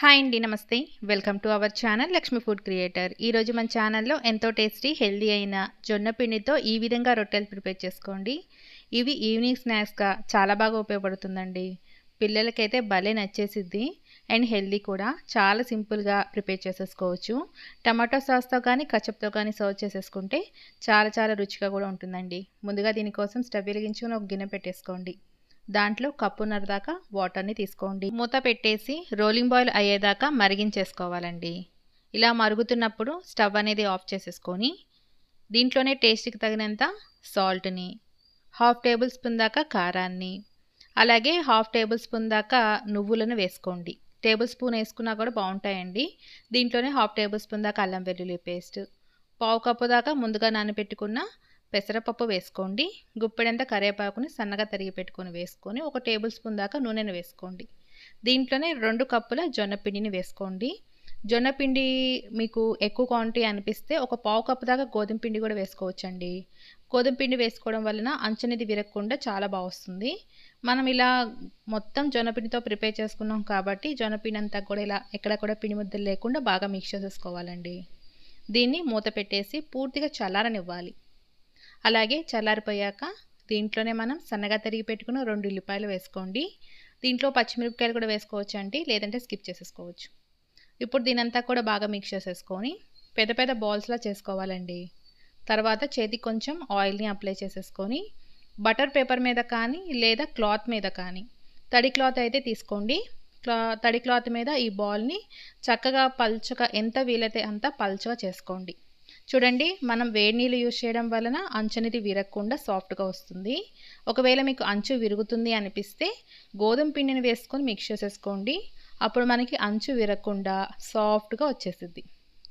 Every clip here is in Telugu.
హాయ్ అండి నమస్తే. Welcome to our channel Lakshmi food creator. ఈరోజు మన ఛానల్లో ఎంతో టేస్టీ హెల్దీ అయిన జొన్న పిండితో ఈ విధంగా రొట్టెలు ప్రిపేర్ చేసుకోండి. ఇవి ఈవినింగ్ స్నాక్స్గా చాలా బాగా ఉపయోగపడుతుందండి. పిల్లలకైతే భలే నచ్చేసిద్ది. అండ్ హెల్దీ కూడా. చాలా సింపుల్గా ప్రిపేర్ చేసేసుకోవచ్చు. టమాటో సాస్తో కానీ కచప్తో కానీ సర్వ్ చేసేసుకుంటే చాలా చాలా రుచిగా కూడా ఉంటుందండి. ముందుగా దీనికోసం స్టవ్ వెలిగించుకొని ఒక గిన్నె పెట్టేసుకోండి. దాంట్లో కప్పున్నర దాకా వాటర్ని తీసుకోండి. మూత పెట్టేసి రోలింగ్ బాయిల్ అయ్యేదాకా మరిగించేసుకోవాలండి. ఇలా మరుగుతున్నప్పుడు స్టవ్ అనేది ఆఫ్ చేసేసుకొని దీంట్లోనే టేస్ట్కి తగినంత సాల్ట్ని హాఫ్ టేబుల్ స్పూన్ దాకా కారాన్ని అలాగే హాఫ్ టేబుల్ స్పూన్ దాకా నువ్వులను వేసుకోండి. టేబుల్ స్పూన్ వేసుకున్నా కూడా బాగుంటాయండి. దీంట్లోనే హాఫ్ టేబుల్ స్పూన్ దాకా అల్లం వెల్లుల్లి పేస్ట్ పావు కప్పు దాకా ముందుగా నానబెట్టుకున్న పెసరపప్పు వేసుకోండి. గుప్పెడంత కరివేపాకుని సన్నగా తరిగి పెట్టుకొని వేసుకొని ఒక టేబుల్ స్పూన్ దాకా నూనెను వేసుకోండి. దీంట్లోనే రెండు కప్పుల జొన్నపిండిని వేసుకోండి. జొన్నపిండి మీకు ఎక్కువ క్వాంటిటీ అనిపిస్తే ఒక పావు కప్పు దాకా గోధుమ పిండి కూడా వేసుకోవచ్చండి. గోధుమ పిండి వేసుకోవడం వలన అంచనేది విరగకుండా చాలా బాగుస్తుంది మనం ఇలా మొత్తం జొన్నపిండితో ప్రిపేర్ చేసుకున్నాం కాబట్టి జొన్నపిండి అంతా కూడా ఇలా ఎక్కడ కూడా పిండి ముద్దలు లేకుండా బాగా మిక్స్ చేసేసుకోవాలండి. దీన్ని మూత పెట్టేసి పూర్తిగా చల్లారనివ్వాలి. అలాగే చల్లారిపోయాక దీంట్లోనే మనం సన్నగా తరిగి పెట్టుకున్న రెండు ఉల్లిపాయలు వేసుకోండి. దీంట్లో పచ్చిమిరపకాయలు కూడా వేసుకోవచ్చు అండి లేదంటే స్కిప్ చేసేసుకోవచ్చు. ఇప్పుడు దీనంతా కూడా బాగా మిక్స్ చేసేసుకొని పెద్ద పెద్ద బాల్స్లా చేసుకోవాలండి. తర్వాత చేతికి కొంచెం ఆయిల్ని అప్లై చేసేసుకొని బటర్ పేపర్ మీద కానీ లేదా క్లాత్ మీద కానీ తడి క్లాత్ అయితే తీసుకోండి. క్లా తడి క్లాత్ మీద ఈ బాల్ని చక్కగా పల్చగా ఎంత వీలైతే అంత పల్చగా చేసుకోండి. చూడండి మనం వేడి నీళ్ళు యూజ్ చేయడం వలన అంచు అనేది విరగకుండా సాఫ్ట్గా వస్తుంది. ఒకవేళ మీకు అంచు విరుగుతుంది అనిపిస్తే గోధుమ పిండిని వేసుకొని మిక్స్ చేసేసుకోండి. అప్పుడు మనకి అంచు విరగకుండా సాఫ్ట్గా వచ్చేసిద్ది.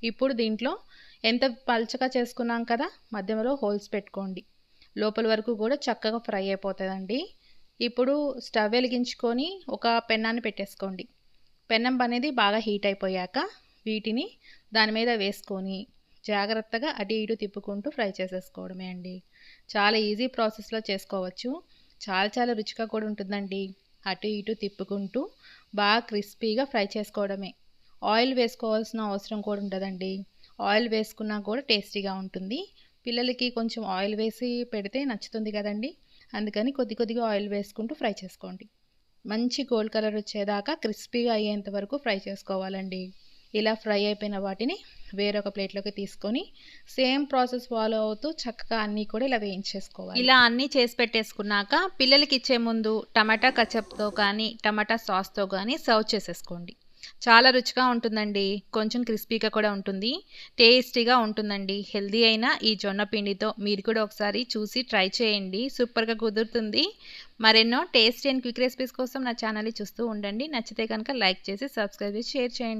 ఇప్పుడు దీంట్లో ఎంత పల్చగా చేసుకున్నాం కదా మధ్యలో హోల్స్ పెట్టుకోండి. లోపల వరకు కూడా చక్కగా ఫ్రై అయిపోతుందండి. ఇప్పుడు స్టవ్ వెలిగించుకొని ఒక పెన్నాన్ని పెట్టేసుకోండి. పెన్నం అనేది బాగా హీట్ అయిపోయాక వీటిని దాని మీద వేసుకొని జాగ్రత్తగా అటు ఇటు తిప్పుకుంటూ ఫ్రై చేసేసుకోవడమే అండి. చాలా ఈజీ ప్రాసెస్లో చేసుకోవచ్చు. చాలా చాలా రుచిగా కూడా ఉంటుందండి. అటు ఇటు తిప్పుకుంటూ బాగా క్రిస్పీగా ఫ్రై చేసుకోవడమే. ఆయిల్ వేసుకోవాల్సిన అవసరం కూడా ఉండదండి. ఆయిల్ వేసుకున్నా కూడా టేస్టీగా ఉంటుంది. పిల్లలకి కొంచెం ఆయిల్ వేసి పెడితే నచ్చుతుంది కదండి. అందుకని కొద్ది కొద్దిగా ఆయిల్ వేసుకుంటూ ఫ్రై చేసుకోండి. మంచి గోల్డ్ కలర్ వచ్చేదాకా క్రిస్పీగా అయ్యేంత వరకు ఫ్రై చేసుకోవాలండి. ఇలా ఫ్రై అయిపోయిన వాటిని వేరొక ప్లేట్లోకి తీసుకొని సేమ్ ప్రాసెస్ ఫాలో అవుతూ చక్కగా అన్నీ కూడా ఇలా వేయించేసుకోవాలి. ఇలా అన్నీ చేసి పెట్టేసుకున్నాక పిల్లలకి ఇచ్చే ముందు టమాటా కచప్తో కానీ టమాటా సాస్తో కానీ సర్వ్ చేసేసుకోండి. చాలా రుచిగా ఉంటుందండి. కొంచెం క్రిస్పీగా కూడా ఉంటుంది. టేస్టీగా ఉంటుందండి. హెల్దీ అయిన ఈ జొన్న పిండితో మీరు కూడా ఒకసారి చూసి ట్రై చేయండి. సూపర్గా కుదురుతుంది. మరెన్నో టేస్టీ అండ్ క్విక్ రెసిపీస్ కోసం నా ఛానల్ని చూస్తూ ఉండండి. నచ్చితే కనుక లైక్ చేసి సబ్స్క్రైబ్ చేసి షేర్ చేయండి.